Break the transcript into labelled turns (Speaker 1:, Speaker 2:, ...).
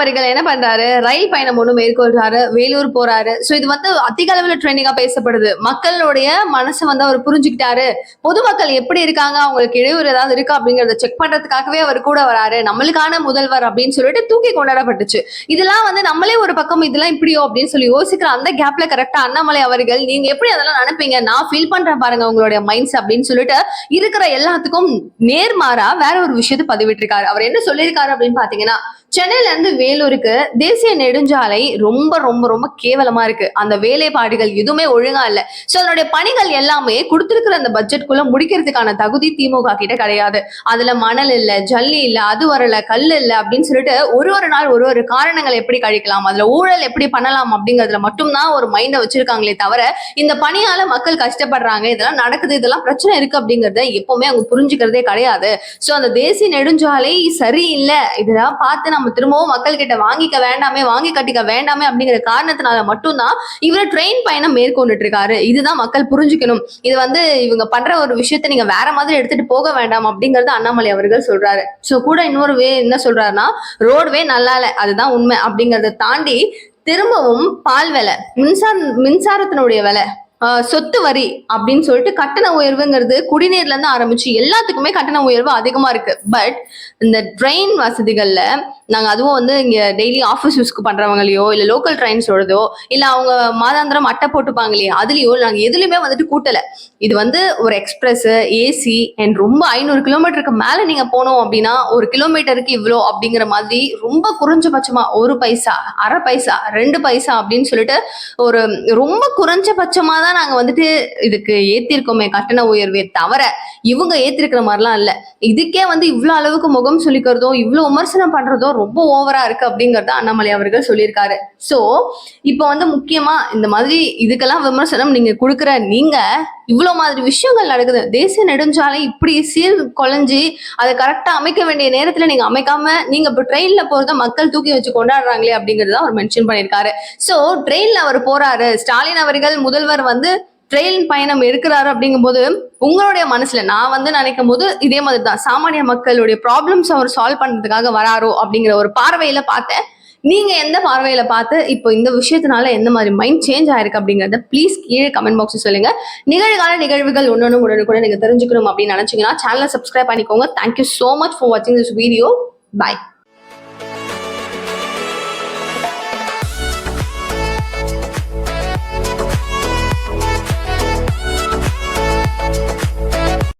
Speaker 1: அவர்கள் என்ன பண்றாரு? ரயில் பயணம் ஒண்ணு மேற்கொள்றாரு வேலூர் போறாரு. சோ இது வந்து அதிக அளவுல ட்ரெண்டிங்கா பேசப்படுது. மக்களுடைய மனசை வந்து அவர் புரிஞ்சுக்கிட்டாரு. பொதுமக்கள் எப்படி இருக்காங்க? அவங்களுக்கு இடையூறு ஏதாவது இருக்கா? அப்படிங்கறத செக் பண்றதுக்காகவே அவர் கூட வராரு. நம்மளுக்கான முதல்வர் அப்படின்னு சொல்லிட்டு தூக்கி கொண்டாடப்பட்டுச்சு. இதெல்லாம் வந்து நம்மளே ஒரு பக்கம் இதெல்லாம் இப்படியோ அப்படின்னு சொல்லி யோசிக்கிற அந்த கேப்ல கரெக்டா அண்ணாமலை அவர்கள் நீங்க எப்படி அதெல்லாம் நினைப்பீங்க? நான் ஃபீல் பண்றேன் பாருங்க உங்களுடைய மைண்ட்ஸ் அப்படின்னு சொல்லிட்டு இருக்கிற எல்லாத்துக்கும் நேர்மாறா வேற ஒரு விஷயத்தை பதிவிட்டிருக்காரு. அவர் என்ன சொல்லியிருக்காரு அப்படின்னு பாத்தீங்கன்னா சென்னையில இருந்து வேலூருக்கு தேசிய நெடுஞ்சாலை ரொம்ப ரொம்ப ரொம்ப கேவலமா இருக்கு. அந்த வேலைப்பாடுகள் எதுவுமே ஒழுங்கா இல்ல. சோ அதனுடைய பணிகள் எல்லாமே கொடுத்திருக்கிற அந்த பட்ஜெட்குள்ள முடிக்கிறதுக்கான தகுதி திமுக கிட்ட கிடையாது. அதுல மணல் இல்ல ஜல்லி இல்ல அது வரல கல் இல்ல அப்படின்னு சொல்லிட்டு ஒரு ஒரு நாள் ஒரு ஒரு காரணங்கள் எப்படி கழிக்கலாம் அதுல ஊழல் எப்படி பண்ணலாம் அப்படிங்கறதுல மட்டும்தான் ஒரு மைண்ட வச்சிருக்காங்களே தவிர இந்த பணியால மக்கள் கஷ்டப்படுறாங்க இதெல்லாம் நடக்குது இதெல்லாம் பிரச்சனை இருக்கு அப்படிங்கறத எப்பவுமே அவங்க புரிஞ்சுக்கிறதே கிடையாது. சோ அந்த தேசிய நெடுஞ்சாலை சரியில்லை இதெல்லாம் பார்த்து நம்ம திரும்பவும் மக்கள் கிட்ட வாங்கிக்க வேண்டாமே வாங்கி கட்டிக்க வேண்டாமே அப்படிங்கிற காரணத்தினால மட்டும்தான் இவர் ட்ரெயின் பயணம் மேற்கொண்டுட்டு இருக்காரு இதுதான் மக்கள் புரிஞ்சுக்கணும். இது வந்து இவங்க பண்ற ஒரு விஷயத்த நீங்க வேற மாதிரி எடுத்துட்டு போக வேண்டாம் அப்படிங்கறது அண்ணாமலை அவர்கள் சொல்றாரு. சோ கூட இன்னொரு வே என்ன சொல்றாருன்னா ரோடுவே நல்லா இல்ல அதுதான் உண்மை அப்படிங்கறத தாண்டி திரும்பவும் பால் விலை மின்சார மின்சாரத்தினுடைய விலை சொத்து வரி அப்படின்னு சொல்லிட்டு கட்டண உயர்வுங்கிறது குடிநீர்ல இருந்து ஆரம்பிச்சு எல்லாத்துக்குமே கட்டண உயர்வு அதிகமா இருக்கு. பட் இந்த ட்ரெயின் வசதிகள்ல நாங்கள் அதுவும் வந்து இங்கே டெய்லி ஆஃபீஸ் யூஸ்க்கு பண்ணுறவங்களையோ இல்லை லோக்கல் ட்ரெயின்ஸோடதோ இல்லை அவங்க மாதாந்திரம் அட்டை போட்டுப்பாங்க இல்லையா அதுலயோ நாங்கள் எதுலயுமே வந்துட்டு கூட்டலை. இது வந்து ஒரு எக்ஸ்பிரஸ்ஸு ஏசி அண்ட் ரொம்ப ஐநூறு கிலோமீட்டருக்கு மேலே நீங்கள் போனோம் அப்படின்னா ஒரு கிலோமீட்டருக்கு இவ்வளோ அப்படிங்கிற மாதிரி ரொம்ப குறைஞ்சபட்சமாக ஒரு பைசா அரை பைசா ரெண்டு பைசா அப்படின்னு சொல்லிட்டு ஒரு ரொம்ப குறைஞ்சபட்சமாக தான் நாங்கள் வந்துட்டு இதுக்கு ஏற்றிருக்கோமே கட்டண உயர்வே தவிர. இவங்க ஏற்றிருக்கிற மாதிரிலாம் இல்லை. இதுக்கே வந்து இவ்வளோ அளவுக்கு முகம் சுளிக்கிறதோ இவ்வளோ விமர்சனம் பண்ணுறதோ ரொம்ப ஓவரா இருக்கு அப்படிங்கறத அண்ணாமலை அவர்கள் சொல்லியிருக்காரு. சோ இப்போ வந்து முக்கியமா இந்த மாதிரி இதுக்கெல்லாம் விமர்சனம் நீங்க கொடுக்குற நீங்க இவ்வளவு மாதிரி விஷயங்கள் நடக்குது. தேசிய நெடுஞ்சாலை இப்படி சீர் குலைஞ்சி அதை கரெக்டா அமைக்க வேண்டிய நேரத்துல நீங்க அமைக்காம நீங்க இப்ப ட்ரெயின்ல போறத மக்கள் தூக்கி வச்சு கொண்டாடுறாங்களே அப்படிங்கறத அவர் மென்ஷன் பண்ணியிருக்காரு. சோ ட்ரெயின்ல அவர் போறாரு. ஸ்டாலின் அவர்கள் முதல்வர் வந்து ட்ரெயின் பயணம் இருக்கிறாரு அப்படிங்கும்போது உங்களுடைய மனசுல நான் வந்து நினைக்கும் போது இதே மாதிரி தான் சாமானிய மக்களுடைய ப்ராப்ளம்ஸ் அவர் சால்வ் பண்றதுக்காக வராரோ அப்படிங்கிற ஒரு பார்வையில பார்த்தேன். நீங்க எந்த பார்வையில பார்த்து இப்போ இந்த விஷயத்தினால எந்த மாதிரி மைண்ட் சேஞ்ச் ஆயிருக்கு அப்படிங்கறத ப்ளீஸ் கீழே கமெண்ட் பாக்ஸ் சொல்லுங்க. நிகழ்கால நிகழ்வுகள் ஒன்னொன்னு உடனே கூட நீங்க தெரிஞ்சுக்கணும் அப்படின்னு நினைச்சீங்கன்னா சேனலை சப்ஸ்கிரைப் பண்ணிக்கோங்க. Thank you so much for வாட்சிங் திஸ் வீடியோ பை